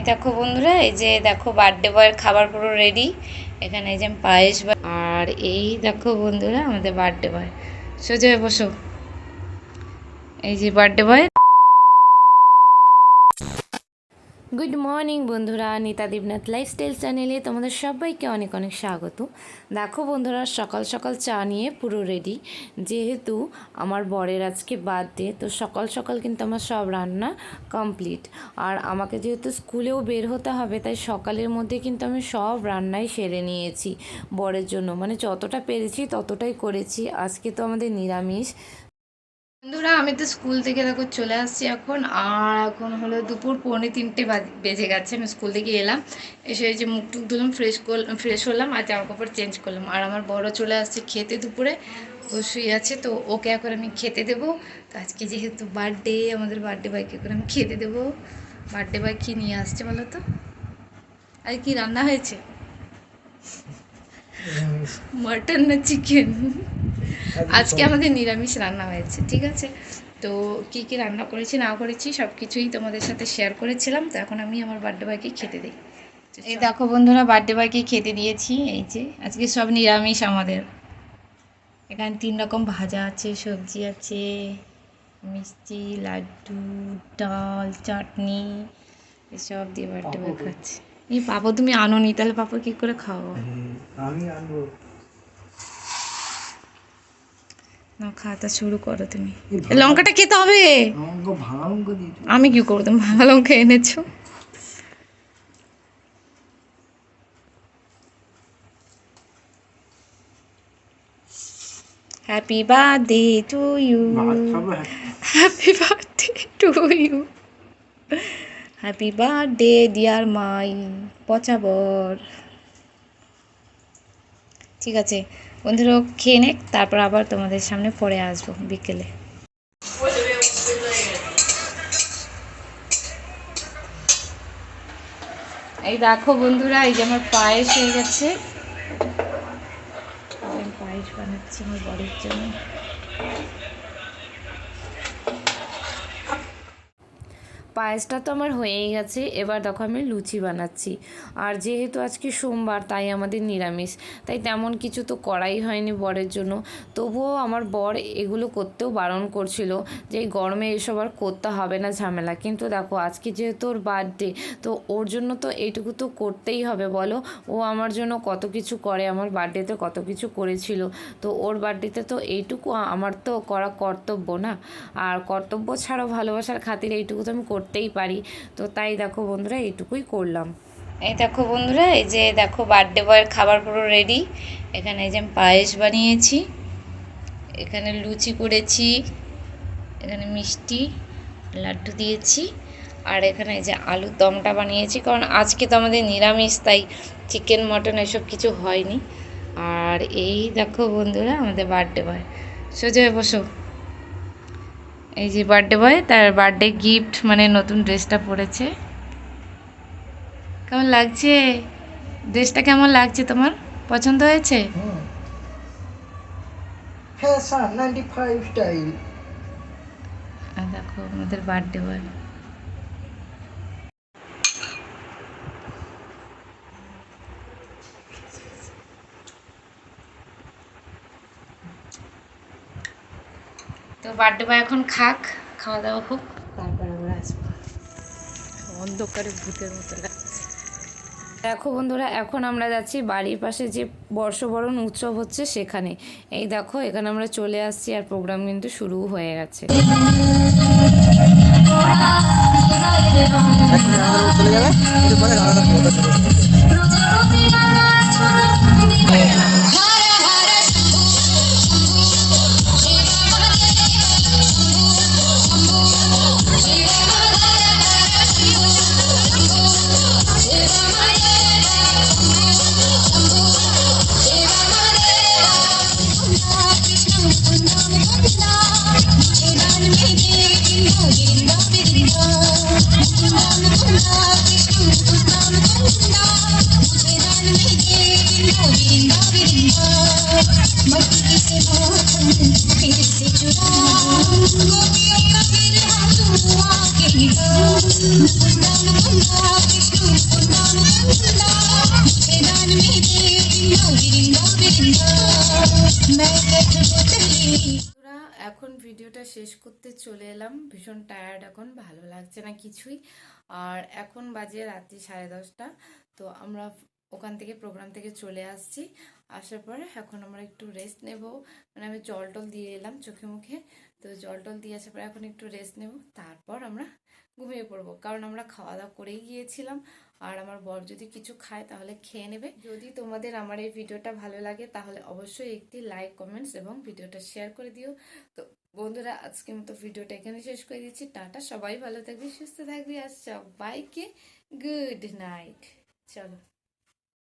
এই দেখো বন্ধুরা, এই যে দেখো বার্থডে বয়ের খাবার পুরো রেডি এখানে এই যে পায়েস আর এই দেখো বন্ধুরা আমাদের বার্থডে বয় সোজা বসো। এই যে বার্থডে বয় গুড মর্নিং বন্ধুরা। নিতা দেবনাথ লাইফস্টাইল চ্যানেলে তোমাদের সবাইকে অনেক অনেক স্বাগত। দেখো বন্ধুরা, সকাল সকাল চা নিয়ে পুরো রেডি যেহেতু আমার বরের আজকে বার্থডে তো সকাল সকাল কিন্তু আমার সব রান্না কমপ্লিট আর আমাকে যেহেতু স্কুলেও বের হতে হবে, তাই সকালের মধ্যে কিন্তু আমি সব রান্নাই সেরে নিয়েছি বরের জন্য। মানে যতটা পেরেছি ততটাই করেছি। আজকে তো আমাদের নিরামিষ বন্ধুরা আমি তো স্কুল থেকে দেখো চলে আসছি এখন। আর এখন হলো দুপুর পৌনে তিনটে বাজ- গেছে। আমি স্কুল থেকে এলাম। এসে এই যে মুখ টুক ধুলাম ফ্রেশ করলাম ফ্রেশ হলাম আর জামা কাপড় চেঞ্জ করলাম। আর আমার বড় চলে আসছে খেতে দুপুরে। ও শুয়ে আছে তো ওকে এখন আমি খেতে দেবো। তো আজকে যেহেতু বার্থডে আমাদের বার্থডে বাইকে করে আমি খেতে দেবো। বার্থডে বাইক কী নিয়ে আসছে বলো তো? আর কি রান্না হয়েছে? মাটন না চিকেন আজকে আমাদের নিরামিষ রান্না হয়েছে ঠিক আছে? তো কি কি রান্না করেছি না করেছি সব কিছুই তোমাদের সাথে শেয়ার করেছিলাম তো এখন আমি আমার বার্থডে বয়কে খেতে দিই। এই দেখো বন্ধুরা বার্থডে বয়কে খেতে দিয়েছি এই যে আজকে সব নিরামিষ আমাদের। এখানে তিন রকম ভাজা আছে সবজি আছে মিষ্টি লাড্ডু ডাল চাটনি এসব দিয়ে বার্থডে বয় খাচ্ছে। এই পাপা তুমি আনো নি তাহলে পাপা কি করে খাওয়াবো? আমি আনব। না খাওয়াটা শুরু করো তুমি। লঙ্কাটা খেতে হবে। আমি কি করব? তুমি ভাঙা লঙ্কা এনেছো? Happy birthday to you happy birthday to you happy birthday dear my পচাবর ঠিক আছে। বন্ধুরা খেয়ে নে তারপর আবার তোমাদের সামনে পরে আসব বিকেলে। এই দেখো বন্ধুরা, এই যে আমার পায়েস হয়ে গেছে। পায়েস বানাচ্ছি আমার বরের জন্য। পায়েসটা তো আমার হয়েই গেছে, এবার দেখো আমি লুচি বানাচ্ছি। আর যেহেতু আজকে সোমবার, তাই আমাদের নিরামিষ। তাই তেমন কিছু তো করাই হয়নি বরের জন্য। তবুও আমার বর এগুলো করতেও বারণ করছিল যে এই গরমে এসব আর করতে হবে না ঝামেলা। কিন্তু দেখো, আজকে যেহেতু ওর বার্থডে তো ওর জন্য তো এইটুকু তো করতেই হবে বলো। ও আমার জন্য কত কিছু করে, আমার বার্থডেতে কত কিছু করেছিল। তো ওর বার্থডেতে তো এইটুকু, আমার তো করা কর্তব্য না। আর কর্তব্য ছাড়াও ভালোবাসার খাতিরে এইটুকু তো আমি করতেই পারি। তো তাই দেখো বন্ধুরা, এইটুকুই করলাম। এই দেখো বন্ধুরা, এই যে দেখো বার্থডে বয়ের খাবার পুরো রেডি এখানে এই যে আমি পায়েস বানিয়েছি। এখানে লুচি করেছি। এখানে মিষ্টি, লাড্ডু দিয়েছি। আর এখানে এই যে আলুর দমটা বানিয়েছি। কারণ আজকে তো আমাদের নিরামিষ, তাই চিকেন মটন এসব কিছু হয়নি। আর এই দেখো বন্ধুরা, আমাদের বার্থডে বয় সোজা বসো। এই যে বার্থডে বয় তার বার্থডে গিফট মানে নতুন ড্রেসটা পরেছে। কেমন লাগছে? ড্রেসটা কেমন লাগছে তোমার? পছন্দ হয়েছে? হ্যাঁ স্যার নাইনটি ফাইভ স্টাইল আর দেখো আমাদের বার্থডে বয় তো বার্থডে বয় এখন খাক খাওয়া দাওয়া হোক। তারপর আমরা আসব। অন্ধকারে ভূতের মতো লাগছে। দেখো বন্ধুরা এখন আমরা যাচ্ছি বাড়ির পাশে যে বর্ষবরণ উৎসব হচ্ছে সেখানে। এই দেখো এখানে আমরা চলে আসছি আর প্রোগ্রাম কিন্তু শুরু হয়ে গেছে। চলে যাবে এখন ভিডিওটা শেষ করতে চলে এলাম। ভীষণ টায়ার্ড এখন, ভালো লাগছে না কিছুই। আর এখন বাজে রাত্রি সাড়ে দশটা। তো আমরা ওখান থেকে প্রোগ্রাম থেকে চলে আসছি। আসার পরে এখন আমরা একটু রেস্ট নেব। মানে আমি জল টল দিয়ে এলাম চোখে মুখে। তো জল টল দিয়ে আসার পরে এখন একটু রেস্ট নেব। তারপর আমরা ঘুমিয়ে পড়ব। কারণ আমরা খাওয়া দাওয়া করেই গিয়েছিলাম। আর আমার বর যদি কিছু খায় তাহলে খেয়ে নেবে। যদি তোমাদের আমার এই ভিডিওটা ভালো লাগে তাহলে অবশ্যই একটি লাইক কমেন্টস এবং ভিডিওটা শেয়ার করে দিও। তো বন্ধুরা, আজকের মতো ভিডিওটা এখানে শেষ করে দিচ্ছি। টাটা, সবাই ভালো থাকবে, সুস্থ থাকবে। আর সবাইকে গুড নাইট চলো।